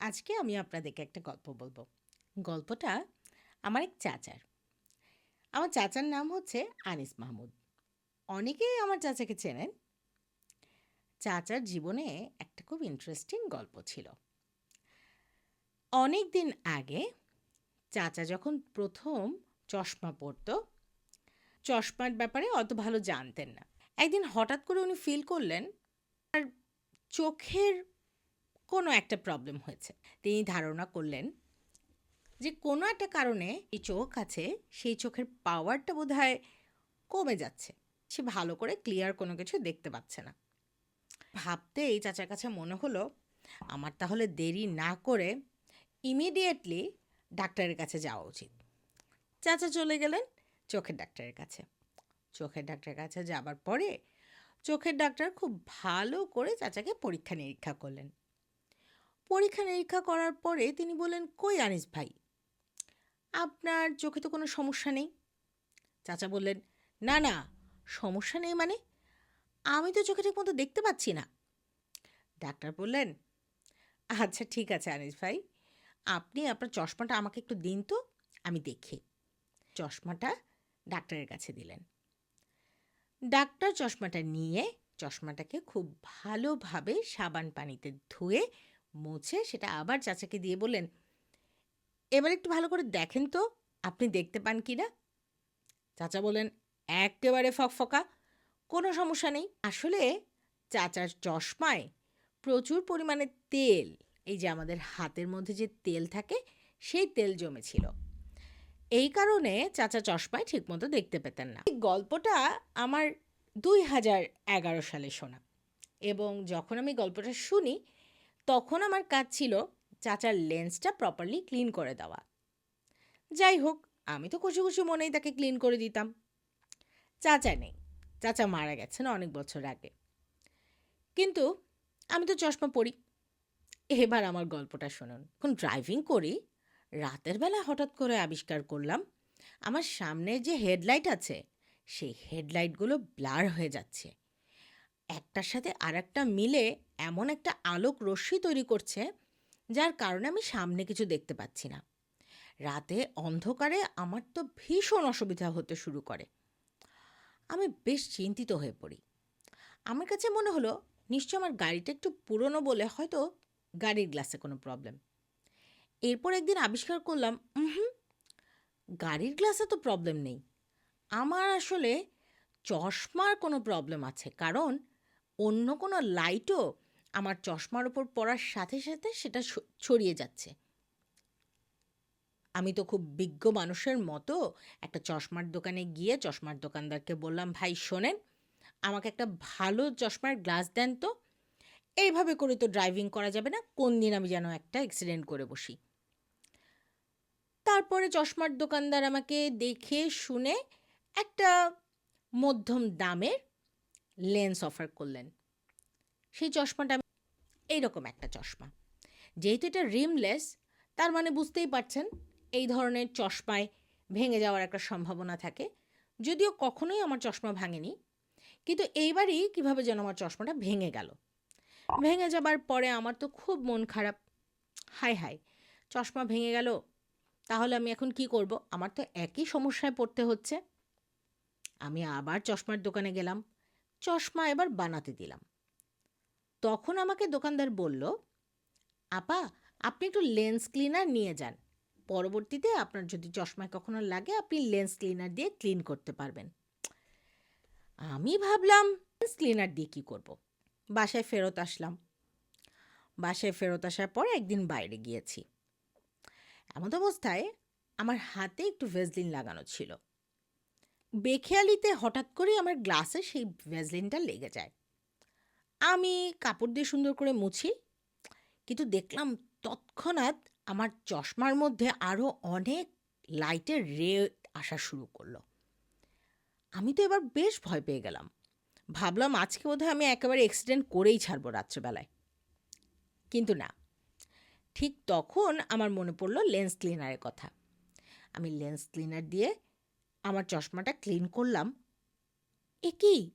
আজকে আমি আপনাদেরকে একটা গল্প বলব। গল্পটা আমার এক চাচার। আমার চাচার নাম হচ্ছে আনিস মাহমুদ। অনেকেই আমার চাচাকে চেনেন। চাচার জীবনে একটা খুব ইন্টারেস্টিং গল্প ছিল। অনেক দিন আগে চাচা যখন প্রথম চশমা পরতো, চশমার ব্যাপারে অত ভালো জানতেন না। একদিন হঠাৎ করে উনি ফিল করলেন আর চোখের কোনো একটা প্রবলেম হয়েছে। তিনি ধারণা করলেন যে কোনো একটা কারণে এই চোখ আছে, সেই চোখের পাওয়ারটা বোধহয় কমে যাচ্ছে। সে ভালো করে ক্লিয়ার কোনো কিছু দেখতে পাচ্ছে না। ভাবতেই চাচার কাছে মনে হলো, আমার তাহলে দেরি না করে ইমিডিয়েটলি ডাক্তারের কাছে যাওয়া উচিত। চাচা চলে গেলেন চোখের ডাক্তারের কাছে। চোখের ডাক্তারের কাছে যাবার পরে চোখের ডাক্তার খুব ভালো করে চাচাকে পরীক্ষা নিরীক্ষা করলেন। পরীক্ষা নিরীক্ষা করার পরে তিনি বললেন, কই আনিস ভাই? আপনার চোখে তো কোনো সমস্যা নেই? চাচা বললেন, না না, সমস্যা নেই মানে? আমি তো চোখে ঠিক মতো দেখতে পাচ্ছি না। ডাক্তার বললেন আচ্ছা ঠিক আছে আনিস ভাই, আপনি আপনার চশমাটা আমাকে একটু দিন তো, আমি দেখি। চশমাটা ডাক্তারের কাছে দিলেন। ডাক্তার চশমাটা নিয়ে, চশমাটাকে খুব ভালোভাবে সাবান পানিতে ধুয়ে মুছে সেটা আবার চাচাকে দিয়ে বললেন, এবার একটু ভালো করে দেখেন তো, আপনি দেখতে পান কি না? চাচা বললেন, একেবারে ফকফকা, কোনো সমস্যা নেই। আসলে চাচার চশমায় প্রচুর পরিমাণে তেল, এই যে আমাদের হাতের মধ্যে যে তেল থাকে, সেই তেল জমেছিল। এই কারণে চাচা চশমায় ঠিকমতো দেখতে পেতেন না। এই গল্পটা আমার দুই হাজার এগারো সালে শোনা এবং যখন আমি গল্পটা শুনি তখন আমার কাজ ছিল চাচার লেন্সটা প্রপারলি ক্লিন করে দেওয়া। যাই হোক, আমি তো খুশি খুশি মনেই তাকে ক্লিন করে দিতাম। চাচা নেই। চাচা মারা গেছেন অনেক বছর আগে। কিন্তু আমি তো চশমা পরি। এবার আমার গল্পটা শুনুন। এখন ড্রাইভিং করি, রাতের বেলা হঠাৎ করে আবিষ্কার করলাম, আমার সামনে যে হেডলাইট আছে, সেই হেডলাইটগুলো ব্লার হয়ে যাচ্ছে। একটার সাথে আর একটা মিলে এমন একটা আলোক রশ্মি তৈরি করছে, যার কারণে আমি সামনে কিছু দেখতে পাচ্ছি না। রাতে অন্ধকারে আমার তো ভীষণ অসুবিধা হতে শুরু করে। আমি বেশ চিন্তিত হয়ে পড়ি। আমার কাছে মনে হলো, নিশ্চয় আমার গাড়িটা একটু পুরনো বলে হয়তো গাড়ির গ্লাসে কোনো প্রবলেম এরপর একদিন আবিষ্কার করলাম হুম, গাড়ির গ্লাসে তো প্রবলেম নেই। আমার আসলে চশমার কোনো প্রবলেম আছে। কারণ অন্য কোনো লাইটও আমার চশমার ওপর পড়ার সাথে সাথে সেটা ছড়িয়ে যাচ্ছে। আমি তো খুব বিজ্ঞ মানুষের মতো একটা চশমার দোকানে গিয়ে চশমার দোকানদারকে বললাম, ভাই, শোনেন, আমাকে একটা ভালো চশমার গ্লাস দেন তো। এইভাবে করে তো ড্রাইভিং করা যাবে না, কোন দিন আমি যেন একটা অ্যাক্সিডেন্ট করে বসি? তারপরে চশমার দোকানদার আমাকে দেখে শুনে একটা মধ্যম দামের লেন্স অফার করলেন। সেই চশমাটা এইরকম একটা চশমা। যেহেতু এটা রিমলেস, তার মানে বুঝতেই পারছেন, এই ধরনের চশমায় ভেঙে যাওয়ার একটা সম্ভাবনা থাকে। যদিও কখনোই আমার চশমা ভাঙেনি, কিন্তু এইবারই কীভাবে যেন আমার চশমাটা ভেঙে গেল। ভেঙে যাবার পরে আমার তো খুব মন খারাপ। হাই হাই চশমা ভেঙে গেল, তাহলে আমি এখন কি করব? আমার তো একই সমস্যায় পড়তে হচ্ছে। আমি আবার চশমার দোকানে গেলাম। চশমা এবার বানাতে দিলাম। তখন আমাকে দোকানদার বলল, আপা, আপনি একটু লেন্স ক্লিনার নিয়ে যান। পরবর্তীতে আপনার যদি চশমায় কখনো লাগে, আপনি লেন্স ক্লিনার দিয়ে ক্লিন করতে পারবেন। আমি ভাবলাম, লেন্স ক্লিনার দিয়ে কী করব। বাসায় ফেরত আসলাম। বাসায় ফেরত আসার পর একদিন বাইরে গিয়েছি। এমন অবস্থায় আমার হাতে একটু ভেজলিন লাগানো ছিল। বেখেয়ালিতে হঠাৎ করে আমার গ্লাসে সেই ভেজলিনটা লেগে যায়। আমি কাপড় দিয়ে সুন্দর করে মুছি, কিন্তু দেখলাম তৎক্ষণাৎ আমার চশমার মধ্যে আরও অনেক লাইটের রে আসা শুরু করল। আমি তো এবার বেশ ভয় পেয়ে গেলাম। ভাবলাম আজকে বোধহয় আমি একেবারে অ্যাক্সিডেন্ট করেই ছাড়বো রাত্রেবেলায়। কিন্তু না, ঠিক তখন আমার মনে পড়ল লেন্স ক্লিনারের কথা। আমি লেন্স ক্লিনার দিয়ে আমার চশমাটা ক্লিন করলাম। এ কি?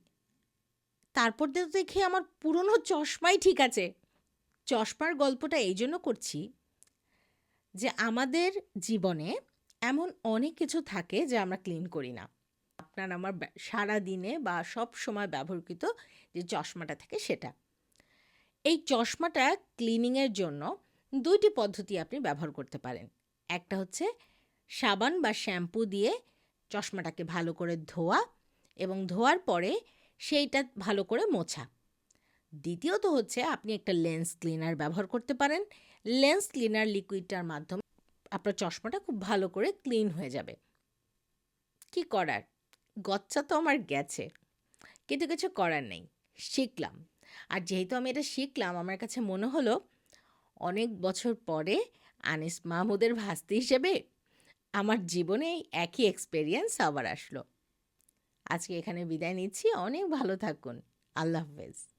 তারপর দেখি আমার পুরনো চশমাই ঠিক আছে। চশমার গল্পটা এই জন্য করছি যে আমাদের জীবনে এমন অনেক কিছু থাকে যা আমরা ক্লিন করি না। আপনার আমার সারা দিনে বা সব সময় ব্যবহৃত যে চশমাটা থাকে সেটা। এই চশমাটা ক্লিনিংয়ের জন্য দুইটি পদ্ধতি আপনি ব্যবহার করতে পারেন। একটা হচ্ছে সাবান বা শ্যাম্পু দিয়ে চশমাটাকে ভালো করে ধোয়া এবং ধোয়ার পরে সেইটা ভালো করে মোছা। দ্বিতীয়ত হচ্ছে আপনি একটা লেন্স ক্লিনার ব্যবহার করতে পারেন। লেন্স ক্লিনার লিকুইডটার মাধ্যমে আপনার চশমাটা খুব ভালো করে ক্লিন হয়ে যাবে। কি করার? গচ্চা তো আমার গেছে। কিন্তু কিছু করার নেই। শিখলাম। আর যেহেতু আমি এটা শিখলাম, আমার কাছে মনে হলো অনেক বছর পরে আনিস মাহমুদের ভাস্তি হিসেবে আমার জীবনে একই এক্সপেরিয়েন্স আবার আসলো। আজকে এখানে বিদায় নিচ্ছি। অনেক ভালো থাকুন। আল্লাহ হাফেজ।